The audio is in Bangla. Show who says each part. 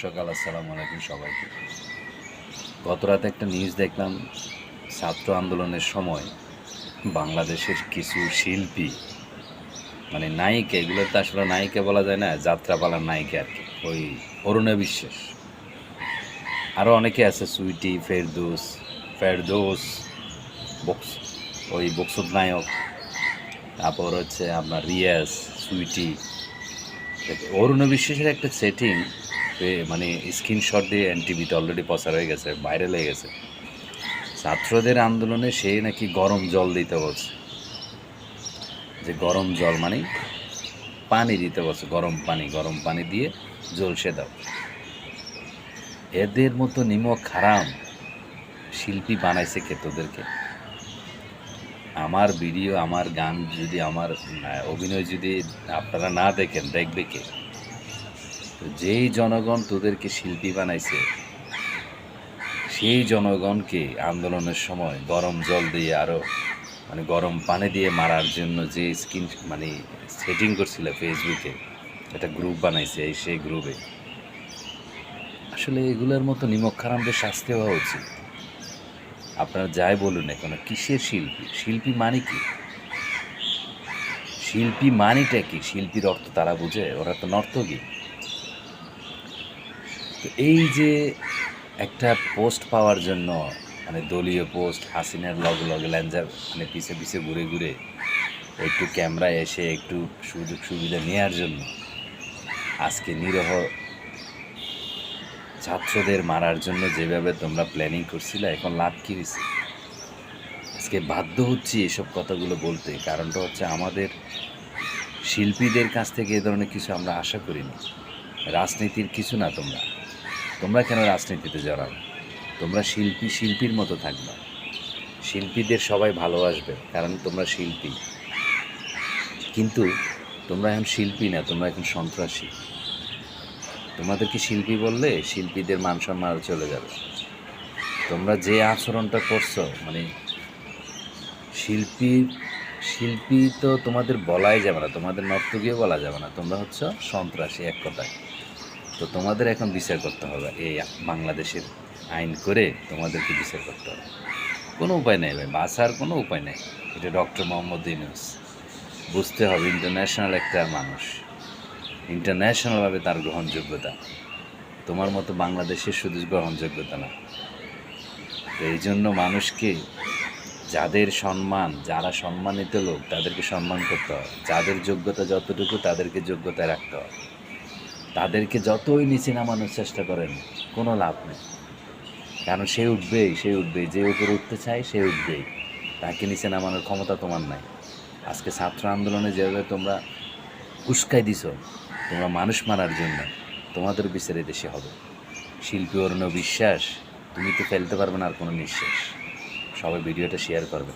Speaker 1: সকাল আসসালামু আলাইকুম সবাইকে। গত রাতে একটা নিউজ দেখলাম, ছাত্র আন্দোলনের সময় বাংলাদেশের কিছু শিল্পী মানে নায়িকা, এগুলো তো আসলে নায়িকা বলা যায় না, যাত্রাপালার নায়িকা আর কি, ওই অরুণা বিশ্বাস। আরও অনেকে আছে, সুইটি, ফেরদৌস, ফেরদোস বক্স, ওই বক্সুদ নায়ক। তারপর হচ্ছে আপনার রিয়াজ, সুইটি। অরুণ বিশ্বাসের একটা সেটিং মানে স্ক্রিনশট দিয়ে এনটিভিতে অলরেডি প্রচার হয়ে গেছে ভাইরাল হয়ে গেছে। ছাত্রদের আন্দোলনে সে নাকি গরম জল দিতে বলছে। যে গরম জল মানে পানি দিতে বলছে, গরম পানি গরম পানি দিয়ে জলসে দাও এদের মতো নিমক খারাম শিল্পী বানাইছে কে তোদেরকে? আমার ভিডিও আমার গান যদি, আমার অভিনয় যদি আপনারা না দেখেন, দেখবে কে? তো যেই জনগণ তোদেরকে শিল্পী বানাইছে, সেই জনগণকে আন্দোলনের সময় গরম জল দিয়ে আরও মানে গরম পানি দিয়ে মারার জন্য যে স্কিন মানে সেটিং করছিল ফেসবুকে একটা গ্রুপ বানাইছে এই সেই গ্রুপে আসলে এগুলোর মতো নিমক খারামদের শাস্তি হওয়া উচিত। আপনারা যাই বলুন এখন, কিসের শিল্পী? শিল্পী মানে কি? শিল্পী মানেটা কি? শিল্পীর অর্থ তারা বুঝে? ওরা তো নর্তকী। তো এই যে একটা পোস্ট পাওয়ার জন্য মানে দলীয় পোস্ট, হাসিনার লগ লগে ল্যাঞ্জার মানে পিছে পিছে ঘুরে ঘুরে একটু ক্যামেরায় এসে একটু সুযোগ সুবিধা নেওয়ার জন্য আজকে নিরহ ছাত্রদের মারার জন্য যেভাবে তোমরা প্ল্যানিং করছিলে, এখন লাভ কী হয়েছে আজকে বাধ্য হচ্ছি এসব কথাগুলো বলতে। কারণটা হচ্ছে আমাদের শিল্পীদের কাছ থেকে এ ধরনের কিছু আমরা আশা করিনি। রাজনীতির কিছু না তোমরা। তোমরা কেন রাজনীতিতে জড়াও তোমরা শিল্পী, শিল্পীর মতো থাকবা। শিল্পীদের সবাই ভালোবাসবে, কারণ তোমরা শিল্পী। কিন্তু তোমরা এখন শিল্পী না, তোমরা এখন সন্ত্রাসী। তোমাদেরকে শিল্পী বললে? শিল্পীদের মান সম্মান চলে যাবে। তোমরা যে আচরণটা করছ মানে শিল্পী শিল্পী তো তোমাদের বলাই যাবে না, তোমাদের নর্তকীয় বলা যাবে না। তোমরা হচ্ছে সন্ত্রাসী এক কথায়। তো তোমাদের এখন বিচার করতে হবে। এই বাংলাদেশের আইন করে তোমাদেরকে বিচার করতে হবে। কোনো উপায় নেই ভাই, বাঁচার কোনো উপায় নেই। এটা ডক্টর মোহাম্মদ ইউনুস। বুঝতে হবে ইন্টারন্যাশনাল একটা মানুষ। ইন্টারন্যাশনালভাবে তার গ্রহণযোগ্যতা। তোমার মতো বাংলাদেশের শুধু গ্রহণযোগ্যতা না। তো এই জন্য মানুষকে যাদের সম্মান, যারা সম্মানিত লোক, তাদেরকে সম্মান করতে হয় যাদের যোগ্যতা যতটুকু, তাদেরকে যোগ্যতায় রাখতে হয় তাদেরকে যতই নিচে নামানোর চেষ্টা করেন, কোনো লাভ নেই। কারণ সে উঠবেই সে উঠবেই। যে উপরে উঠতে চায়, সে উঠবেই। তাকে নিচে নামানোর ক্ষমতা তোমার নাই। আজকে ছাত্র আন্দোলনে যেভাবে তোমরা উস্কাই দিছ, তোমরা মানুষ মারার জন্য তোমাদের বিচারে দেশে হবে। শিল্পী অরণ্য বিশ্বাস, তুমি তো ফেলতে পারবে না আর কোনো নিঃশ্বাস। সবাই ভিডিওটা শেয়ার করবে।